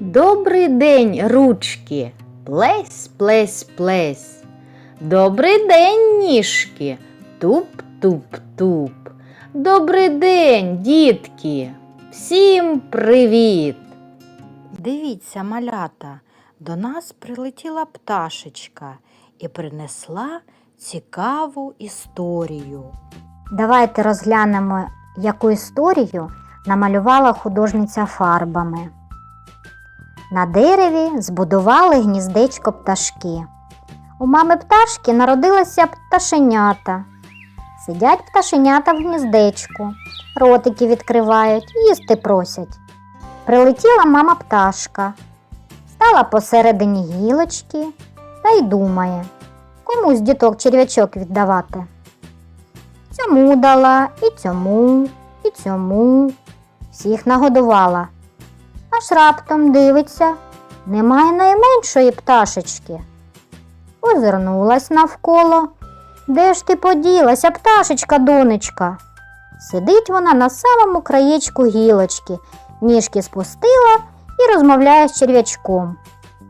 Добрий день, ручки. Плесь, плесь, плесь. Добрий день, ніжки. Туп, туп, туп. Добрий день, дітки. Всім привіт. Дивіться, малята, до нас прилетіла пташечка і принесла цікаву історію. Давайте розглянемо, яку історію намалювала художниця фарбами. На дереві збудували гніздечко пташки. У мами пташки народилися пташенята. Сидять пташенята в гніздечку, ротики відкривають, їсти просять. Прилетіла мама пташка, стала посередині гілочки та й думає, кому з діток черв'ячок віддавати. Цьому дала, і цьому, і цьому. Всіх нагодувала. Аж раптом дивиться, немає найменшої пташечки. Озирнулась навколо. Де ж ти поділася, пташечка, донечка? Сидить вона на самому краєчку гілочки, ніжки спустила і розмовляє з черв'ячком.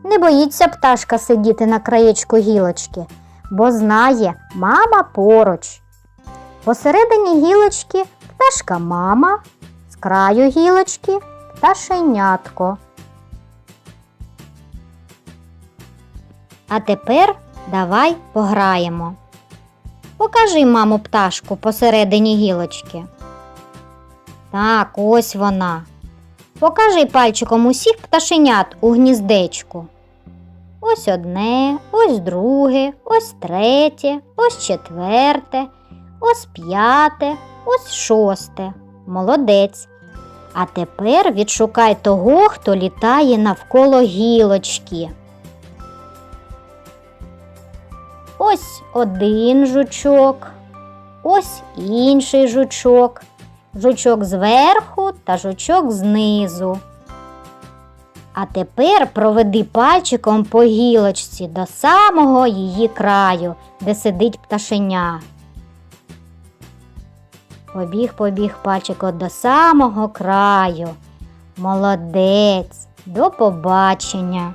Не боїться пташка сидіти на краєчку гілочки, бо знає, мама поруч. Посередині гілочки пташка мама, з краю гілочки пташенятко. А тепер давай пограємо. Покажи маму пташку посередині гілочки. Так, ось вона. Покажи пальчиком усіх пташенят у гніздечку. Ось одне, ось друге, ось третє, ось четверте, ось п'яте, ось шосте. Молодець. А тепер відшукай того, хто літає навколо гілочки. Ось один жучок, ось інший жучок, жучок зверху та жучок знизу. А тепер проведи пальчиком по гілочці до самого її краю, де сидить пташеня. Побіг, побіг пальчико до самого краю. Молодець, до побачення.